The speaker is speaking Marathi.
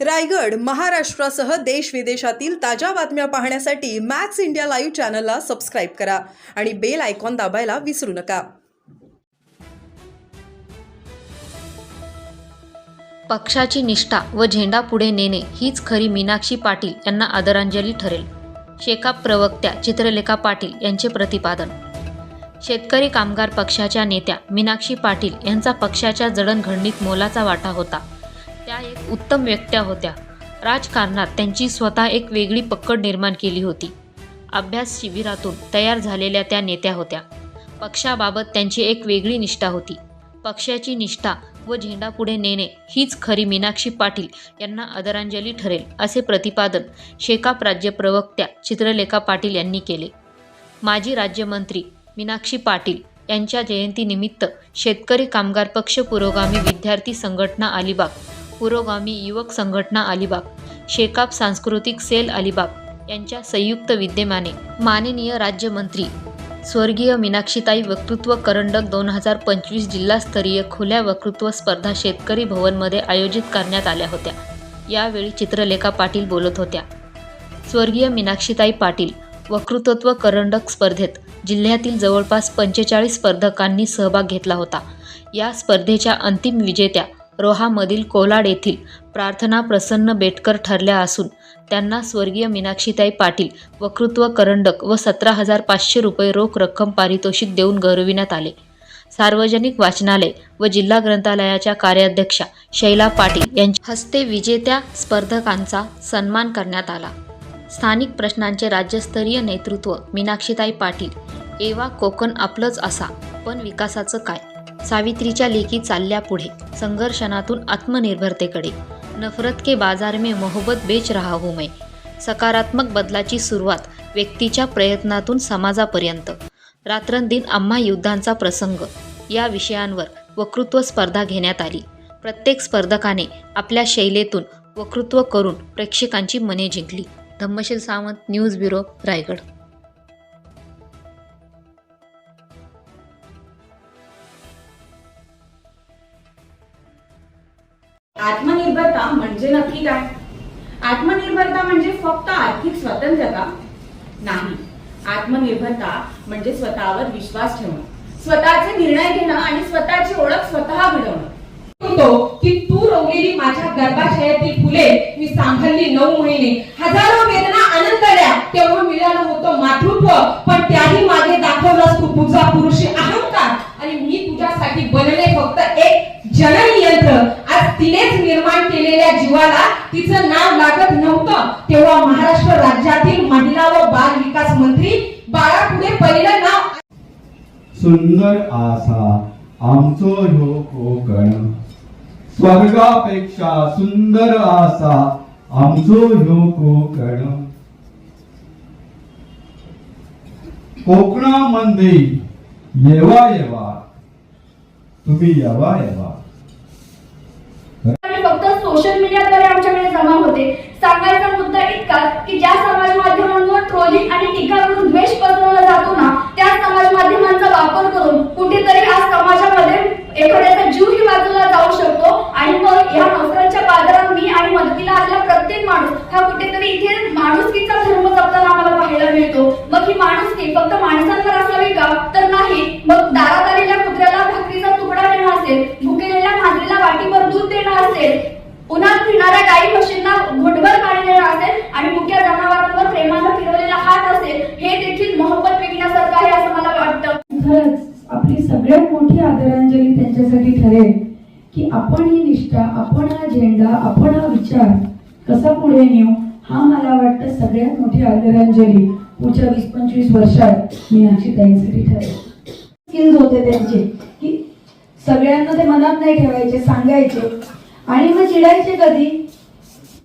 रायगड महाराष्ट्रासह देश विदेशातील ताज्या बातम्या पाहण्यासाठी मॅक्स इंडिया लाईव्ह चॅनलला सबस्क्राईब करा आणि बेल आयकॉन दाबायला विसरू नका. पक्षाची निष्ठा व झेंडा पुढे नेणे हीच खरी मीनाक्षी पाटील यांना आदरांजली ठरेल. शेकाप प्रवक्त्या चित्रलेखा पाटील यांचे प्रतिपादन. शेतकरी कामगार पक्षाच्या नेत्या मीनाक्षी पाटील यांचा पक्षाच्या जडणघडणीत मोलाचा वाटा होता. त्या एक उत्तम व्यक्त्या होत्या. राजकारणात त्यांची स्वतः एक वेगळी पकड निर्माण केली होती. अभ्यास शिबिरातून तयार झालेल्या त्या नेत्या होत्या. पक्षाबाबत त्यांची एक वेगळी निष्ठा होती. पक्षाची निष्ठा व झेंडा पुढे नेणे हीच खरी मीनाक्षी पाटील यांना आदरांजली ठरेल असे प्रतिपादन शेकाप राज्य प्रवक्त्या चित्रलेखा पाटील यांनी केले. माजी राज्यमंत्री मीनाक्षी पाटील यांच्या जयंतीनिमित्त शेतकरी कामगार पक्ष पुरोगामी विद्यार्थी संघटना अलिबाग पुरोगामी युवक संघटना अलिबाग शेकाप सांस्कृतिक सेल अलिबाग यांच्या संयुक्त विद्यमाने माननीय राज्यमंत्री स्वर्गीय मीनाक्षीताई वक्तृत्व करंडक दोन हजार पंचवीस जिल्हास्तरीय खुल्या वक्तृत्व स्पर्धा शेतकरी भवनमध्ये आयोजित करण्यात आल्या होत्या. यावेळी चित्रलेखा पाटील बोलत होत्या. स्वर्गीय मीनाक्षीताई पाटील वक्तृत्व करंडक स्पर्धेत जिल्ह्यातील जवळपास पंचेचाळीस स्पर्धकांनी सहभाग घेतला होता. या स्पर्धेच्या अंतिम विजेत्या रोहामधील कोलाड येथील प्रार्थना प्रसन्न बेटकर ठरल्या असून त्यांना स्वर्गीय मीनाक्षीताई पाटील वक्तृत्व करंडक व सतरा हजार पाचशे रुपये रोख रक्कम पारितोषिक देऊन गौरविण्यात आले. सार्वजनिक वाचनालय व जिल्हा ग्रंथालयाच्या कार्याध्यक्षा शैला पाटील यांच्या हस्ते विजेत्या स्पर्धकांचा सन्मान करण्यात आला. स्थानिक प्रश्नांचे राज्यस्तरीय नेतृत्व मीनाक्षीताई पाटील एवा कोकण आपलंच असा पण विकासाचं काय? सावित्रीच्या लेखी चालल्या पुढे संघर्षणातून आत्मनिर्भरतेकडे. नफरत के बाजार में मोहब्बत बेच रहा हूं मैं. सकारात्मक बदलाची सुरुवात व्यक्तीच्या प्रयत्नातून समाजापर्यंत. रात्रंदिन आम्हा युद्धांचा प्रसंग. या विषयांवर वक्तृत्व स्पर्धा घेण्यात आली. प्रत्येक स्पर्धकाने आपल्या शैलीतून वक्तृत्व करून प्रेक्षकांची मने जिंकली. Dhammasheel Sawant news bureau Raigad. आत्मनिर्भरता म्हणजे नक्की काय? आत्मनिर्भरता म्हणजे फक्त आर्थिक स्वतंत्रता नाही. आत्मनिर्भरता म्हणजे स्वतःवर विश्वास ठेवणं. स्वतःचे निर्णय घेणं आणि स्वतःची ओळख स्वतः घडवणं. होतो की तू रोवलेली माझ्या गर्भाशयातील फुले मी सांभाळली नऊ महिने. हजारो वेदना आनंदल्या तेव्हा मिळालं होतं मातृत्व पण त्याही मागे दाखवलास तू तुझा पुरुषी अहंकार आणि मी तुझ्यासाठी बनले फक्त एक जननी यंत्र आज तिनेच निर्माण केलेल्या जीवाला तिचं नाव लागत नव्हतं. तेव्हा महाराष्ट्र राज्यातील महिला व बाल विकास मंत्री बाळापुढे पहिलं नाव सुंदर आसा आमचो ह्यो कोकण. स्वर्गापेक्षा सुंदर आसा आमचो ह्यो कोकण. कोकणामध्ये येवा येवा. तुम्ही येवा येवा. फक्त सोशल मीडियाद्वारे आमच्याकडे जमा होते. सांगायचा मुद्दा इतकाच की ज्या समाज माध्यमांवर ट्रोलिंग आणि टीका करून द्वेष पसरवला जातो ना त्या समाज माध्यमांचा वापर करून कुठेतरी आज समाजामध्ये एखाद्याचा जीवही वाचवला जाऊ शकतो. आणि मग या नोकऱ्यांच्या बाजारात मी आणि मदतीला आलेला प्रत्येक माणूस हा कुठेतरी इथे माणुसकीचा धर्म जपताना आम्हाला पाहायला मिळतो. मग ही माणुसकी फक्त माणसांवर असावी का? तर नाही. मग दारात आलेल्या कुत्र्याला भाकरीचा तुकडा देणं असेल भुकेलेल्या मांजरीला वाटीवर दूध देणं असेल पुन्हा फिरणाऱ्या गाई म्हशींना घोटभर पाणी देणं असेल आणि मुख्य जनावरांवर प्रेमानं फिरवलेला हात असेल हे देखील मोहब्बत विकण्यासारखं आहे असं मला वाटतं. खरंच आपली सगळ्यात मोठी आदरांजली त्यांच्यासाठी ठरेल की आपण ही निष्ठा आपण हा झेंडा आपण हा विचार कसा पुढे नेऊ हा मला वाटतं सगळ्यात मोठी आदरांजली पुढच्या वीस पंचवीस वर्षात मी अशी ताईंसाठी ठरेल. स्किल्स होते त्यांचे की सगळ्यांना ते मनात नाही ठेवायचे सांगायचे. आणि मग चिडायचे कधी?